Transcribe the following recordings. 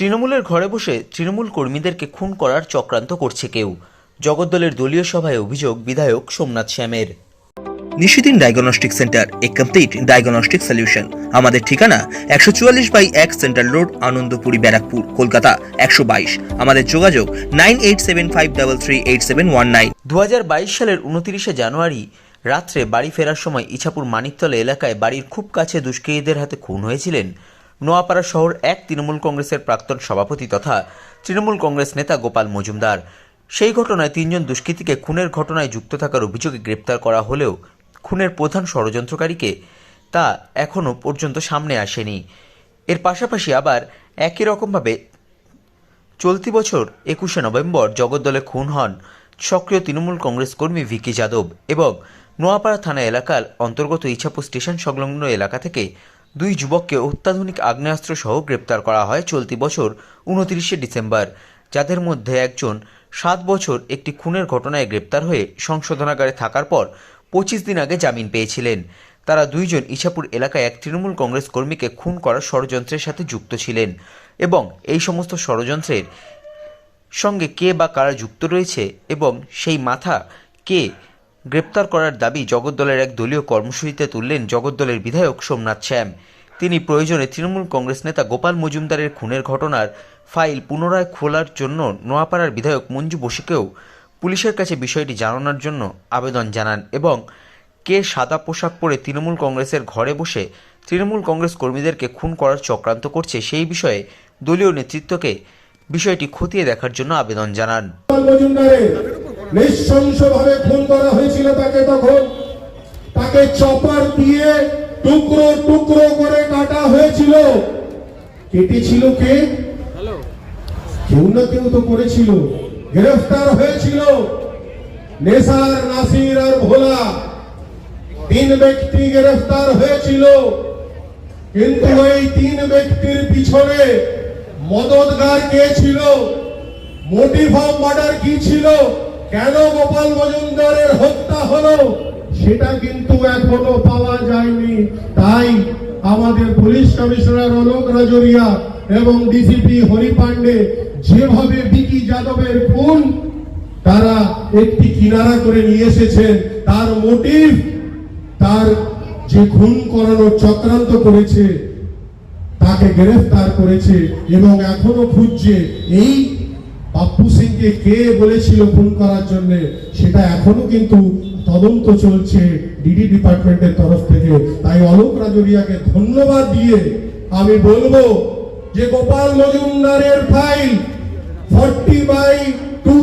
তৃণমূলের ঘরে বসে তৃণমূল কর্মীদেরকে খুন করার চক্রান্ত করছে কেউ। জগদ্দলের দলীয় সভায় অভিযোগ বিধায়ক সোমনাথ শ্যামের। নিশিদিন ডায়াগনস্টিক সেন্টার এ কমপ্লিট ডায়াগনস্টিক সলিউশন। আমাদের ঠিকানা একশো চুয়াল্লিশ বাই এক সেন্ট্রাল রোড আনন্দপুরি ব্যারাকপুর কলকাতা একশো বাইশ। আমাদের যোগাযোগ nine eight seven five double three eight seven one nine. দু বাইশ সালের উনতিরিশে জানুয়ারি রাত্রে বাড়ি ফেরার সময় ইছাপুর মানিকতলা এলাকায় বাড়ির খুব কাছে দুষ্কৃতীদের হাতে খুন হয়েছিলেন। নোয়াপাড়া শহর এক তৃণমূল কংগ্রেসের প্রাক্তন সভাপতি তথা তৃণমূল কংগ্রেস নেতা গোপাল মজুমদার। সেই ঘটনায় তিনজন দুষ্কৃতীকে খুনের ঘটনায় যুক্ত থাকার অভিযোগে গ্রেপ্তার করা হলেও খুনের প্রধান ষড়যন্ত্রকারীকে তা এখনও পর্যন্ত সামনে আসেনি। এর পাশাপাশি আবার একই রকমভাবে চলতি বছর একুশে নভেম্বর জগদ্দলে খুন হন সক্রিয় তৃণমূল কংগ্রেস কর্মী ভিকি যাদব এবং নোয়াপাড়া থানা এলাকার অন্তর্গত ইছাপুর স্টেশন সংলগ্ন এলাকা থেকে দুই যুবককে অত্যাধুনিক আগ্নেয়াস্ত্র সহ গ্রেপ্তার করা হয় চলতি বছর উনত্রিশে ডিসেম্বর, যাদের মধ্যে একজন সাত বছর একটি খুনের ঘটনায় গ্রেপ্তার হয়ে সংশোধনাগারে থাকার পর পঁচিশ দিন আগে জামিন পেয়েছিলেন। তারা দুইজন ইছাপুর এলাকায় এক তৃণমূল কংগ্রেস কর্মীকে খুন করার ষড়যন্ত্রের সাথে যুক্ত ছিলেন এবং এই সমস্ত ষড়যন্ত্রের সঙ্গে কে বা কারা যুক্ত রয়েছে এবং সেই মাথা কে গ্রেপ্তার করার দাবি জগদ্দলের এক দলীয় কর্মসূচিতে তুললেন জগদ্দলের বিধায়ক সোমনাথ শ্যাম। তিনি প্রয়োজনে তৃণমূল কংগ্রেস নেতা গোপাল মজুমদারের খুনের ঘটনার ফাইল পুনরায় খোলার জন্য নোয়াপাড়ার বিধায়ক মঞ্জু বসুকেও পুলিশের কাছে বিষয়টি জানানোর জন্য আবেদন জানান এবং কে সাদা পোশাক পরে তৃণমূল কংগ্রেসের ঘরে বসে তৃণমূল কংগ্রেস কর্মীদেরকে খুন করার চক্রান্ত করছে সেই বিষয়ে দলীয় নেতৃত্বকে বিষয়টি খতিয়ে দেখার জন্য আবেদন জানান। নৃশংসভাবে খুন করা হয়েছিল তাকে তখন। তাকে চপার দিয়ে টুকরো টুকরো করে কাটা হয়েছিল। কেটেছিল কে? কেউ না কেউ তো করেছিল। গ্রেফতার হয়েছিল নেসার নাসির আর ভোলা। তিন ব্যক্তি গ্রেফতার হয়েছিল। কিন্তু এই তিন ব্যক্তির পিছনে মদতগার কে ছিল? মোটিভ অফ মার্ডার কি ছিল? কেন গোপাল মজুমদারের হত্যা হলো? সেটা কিন্তু এখনও পাওয়া যায়নি। তাই আমাদের পুলিশ কমিশনার অলোক রাজরিয়া এবং ডিসিপি হরি পান্ডে যেভাবে বিকি যাদবের খুন তারা একটি কিনারা করে নিয়ে এসেছেন, তার মোটিভ, তার যে খুন করানোর চক্রান্ত করেছে, তাকে গ্রেফতার করেছে এবং এখনও খুঁজছে এই পাপ্পু সিংকে কে বলেছিল খুন করার জন্য, সেটা এখনও কিন্তু তদন্ত চলছে ডিডি ডিপার্টমেন্টের তরফ থেকে। তাই অলোক রাজরিয়াকে ধন্যবাদ দিয়ে আমি বলব যে গোপাল মজুমদারের ফাইল ফর্টি বাই টু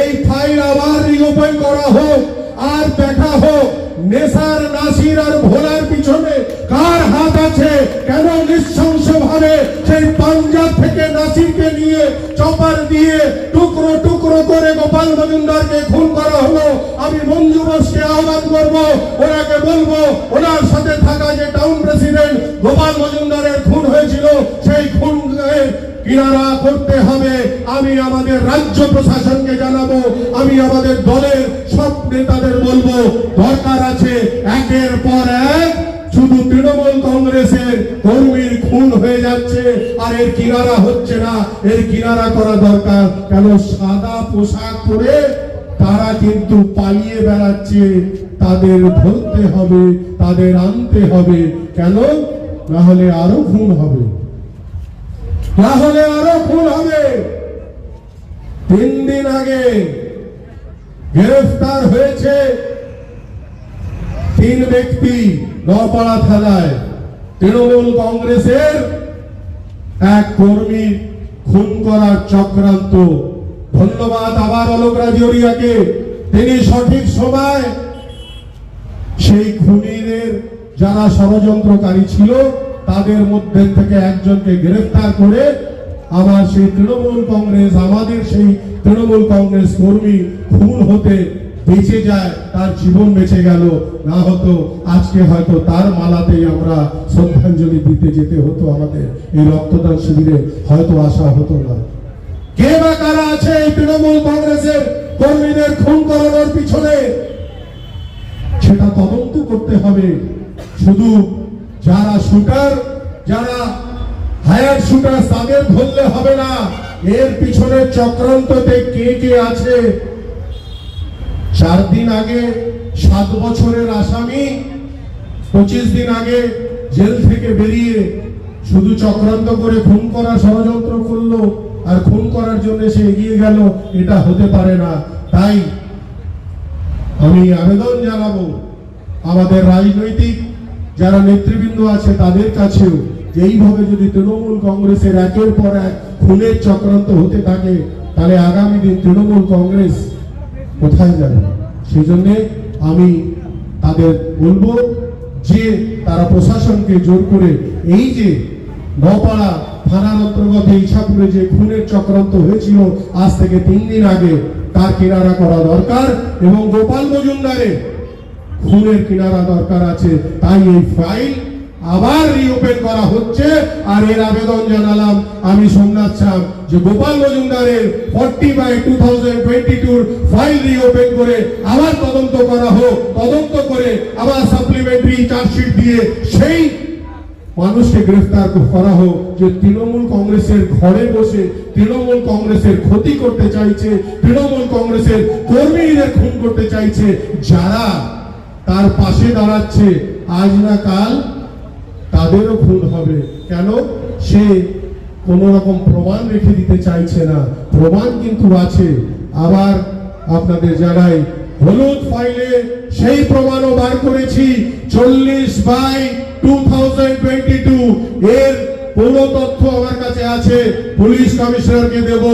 এই ফাইল আবার রিওপেন করা হোক আর দেখা হোক। নেসার নাসির আর ভোলার পিছনে কার হাত আছে? কেন নৃশংস ভাবে সেই পাঞ্জাব থেকে নাসিরকে নিয়ে চপার দিয়ে টুকরো টুকরো করে গোপাল মজুমদারকে খুন করা হলো? আমি মঞ্জু বোসকে আহ্বান করব, ওনাকে বলব, ওনার সাথে থাকা যে টাউন প্রেসিডেন্ট গোপাল মজুমদারের খুন হয়েছিল, সেই খুন কিনারা করতে হবে। আমি আমাদের রাজ্য প্রশাসনকে জানাব। আমি আমাদের দলের সব নেতাদের বলব, দরকার আছে একের পর এক শুধু তৃণমূল কংগ্রেসের কর্মীর খুন হয়ে যাচ্ছে, আর এর কিনারা হচ্ছে না। এর কিনারা করা দরকার। কেন সাদা পোশাক পরে তারা কিন্তু পালিয়ে বেড়াচ্ছে। তাদের ধরতে হবে, তাদের আনতে হবে। কেন? না হলে আরও খুন হবে। তাহলে আরও খুন হবে। তিন দিন আগে গ্রেফতার হয়েছে তিন ব্যক্তি নপাড়া থানায়। তৃণমূল কংগ্রেসের এক কর্মী খুন করার চক্রান্ত। ধন্যবাদ আবার অলোক রাজিওরিয়াকে তিনি সঠিক সময় সেই খুনিদের যারা ষড়যন্ত্রকারী ছিল তাদের মধ্যে থেকে একজনকে গ্রেফতার করে আমার সেই তৃণমূল কংগ্রেস, আমাদের সেই তৃণমূল কংগ্রেস কর্মী খুন হতে বেঁচে যায়, তার জীবন বেঁচে গেল। না হতো আজকে হয়তো তার মালাতেই আমরা শ্রদ্ধাঞ্জলি দিতে যেতে হতো আমাদের। এই রক্তদান শিবিরে হয়তো আসা হতো না। কে বা কারা আছে এই তৃণমূল কংগ্রেসের কর্মীদের খুন করানোর পিছনে? সেটা তদন্ত করতে হবে। শুধু যারা শুটার, যারা হায়ার শুটার, তাদের ধরলে হবে না। এর পিছনে চক্রান্ততে কে কে আছে? চার দিন আগে, সাত বছরের আসামি, পঁচিশ দিন আগে জেল থেকে বেরিয়ে শুধু চক্রান্ত করে খুন করার ষড়যন্ত্র করল আর খুন করার জন্য সে এগিয়ে গেল, এটা হতে পারে না। তাই আমি আবেদন জানাব, আমাদের রাজনৈতিক যারা নেতৃবৃন্দ আছে তাদের কাছেও যে এইভাবে যদি তৃণমূল কংগ্রেসের একের পর এক খুনের চক্রান্ত হতে থাকে, তাহলে আগামী দিন তৃণমূল কংগ্রেস কোথায় যাবে? সেই জন্যে আমি তাদের বলব যে তারা প্রশাসনকে জোর করে এই যে নপাড়া থানার অন্তর্গত ইছাপুরে যে খুনের চক্রান্ত হয়েছিল, আজ থেকে তিন দিন আগে তার কিনারা করা দরকার এবং গোপাল মজুমদারের খুনের কিনারা দরকার আছে। তাই এই ফাইল আবার রিওপেন করা হচ্ছে। আর এর আবেদন জানালাম আমি সোমনাথ সাহ যে গোপাল মজুমদারের forty by two thousand twenty tour file reopen করে আবার তদন্ত করা হোক। তদন্ত করে আবার সাপ্লিমেন্টারি চার্জশিট দিয়ে সেই মানুষকে গ্রেফতার করা হোক যে তৃণমূল কংগ্রেসের ঘরে বসে তৃণমূল কংগ্রেসের ক্ষতি করতে চাইছে, তৃণমূল কংগ্রেসের কর্মীদের খুন করতে চাইছে, যারা তার পাশে দাঁড়াচ্ছে। আজ না কাল তাদেরও খুন হবে। কেন? সে কোন রকম প্রমাণ রেখে দিতে চাইছে না। প্রমাণ কিন্তু আছে। আবার আপনাদের জানাই, হলুদ ফাইলে সেই প্রমাণও বার করেছি, চল্লিশ বাই টু এর পুরো তথ্য আমার কাছে আছে। পুলিশ কমিশনারকে দেব,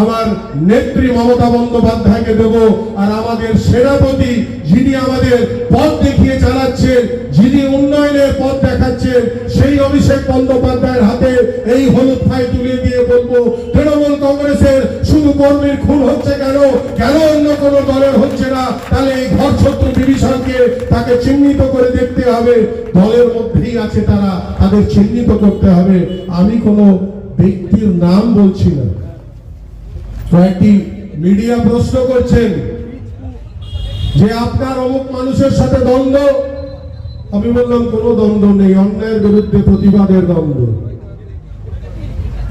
আমার নেত্রী মমতা বন্দ্যোপাধ্যায়কে দেব, আর আমাদের সেনাপতি যিনি আমাদের পথ দেখিয়ে চালাচ্ছেন, যিনি উন্নয়নের পথ দেখাচ্ছেন, সেই অভিষেক বন্দ্যোপাধ্যায়ের হাতে এই হলুদ ফাইল তুলে দিয়ে বলব, তৃণমূল কংগ্রেসের শুধু কর্মীর খুন হচ্ছে কেন? কেন অন্য কোনো দলের হচ্ছে না? তাহলে এই ঘর শত্রু বিভীষণকে তাকে চিহ্নিত করে দেখতে হবে। দলের মধ্যেই আছে তারা, তাদের চিহ্নিত করতে হবে। আমি কোনো ব্যক্তির নাম বলছি না। কয়েকটি মিডিয়া প্রশ্ন করছেন যে আপনার অমুক মানুষের সাথে দ্বন্দ্ব, আমি বললাম, কোনো দ্বন্দ্ব নেই, অন্যায়ের বিরুদ্ধে প্রতিবাদের দ্বন্দ্ব।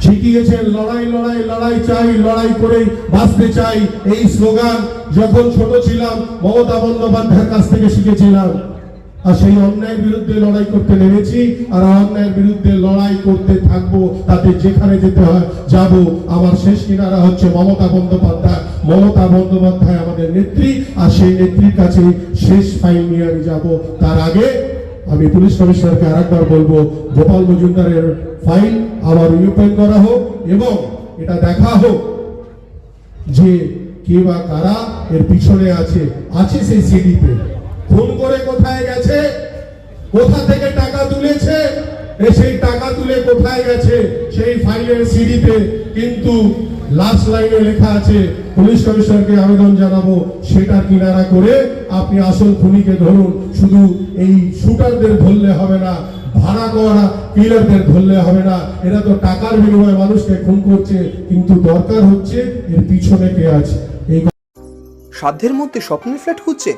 শিখিয়েছেন লড়াই লড়াই লড়াই চাই, লড়াই করে বাঁচতে চাই। এই স্লোগান, যখন ছোট ছিলাম, মমতা বন্দ্যোপাধ্যায়ের কাছ থেকে শিখেছিলাম। আর সেই অন্যায়ের বিরুদ্ধে লড়াই করতে নেমেছি, আর অন্যায়ের বিরুদ্ধে লড়াই করতে থাকব, তাতে যেখানে যেতে হয় যাব। আমার শেষ কিনারা হচ্ছে মমতা বন্দ্যোপাধ্যায়। মমতা বন্দ্যোপাধ্যায় আমাদের নেত্রী, আর সেই নেত্রীর কাছে শেষ ফাইল নিয়ে আমি যাব। তার আগে আমি পুলিশ কমিশনারকে আরেকবার বলব, গোপাল মজুমদারের ফাইল আবার রিওপেন করা হোক এবং এটা দেখা হোক যে কে বা কারা এর পিছনে আছে আছে সেই সিডিতে ফোন করে কোথায় গেছে? কোথা থেকে টাকা তুলেছে? সেই টাকা তুলে কোথায় গেছে? সেই ফাইলের সিডিতে। কিন্তু লাস্ট লাইনে লেখা আছে, পুলিশ কমিশনারকে আবেদন জানাব, সেটা কিনারা করে আপনি আসল খুনিকে ধরুন। শুধু এই শুটারদের ধরলে হবে না, ভাড়া করা কিলারদের ধরলে হবে না। এরা তো টাকার বিনিময়ে মানুষকে খুন করছে, কিন্তু দরকার হচ্ছে এর পিছনে কে আছে? এই সাধ্যের মধ্যে স্বপ্নের ফ্ল্যাট খুঁজছেন?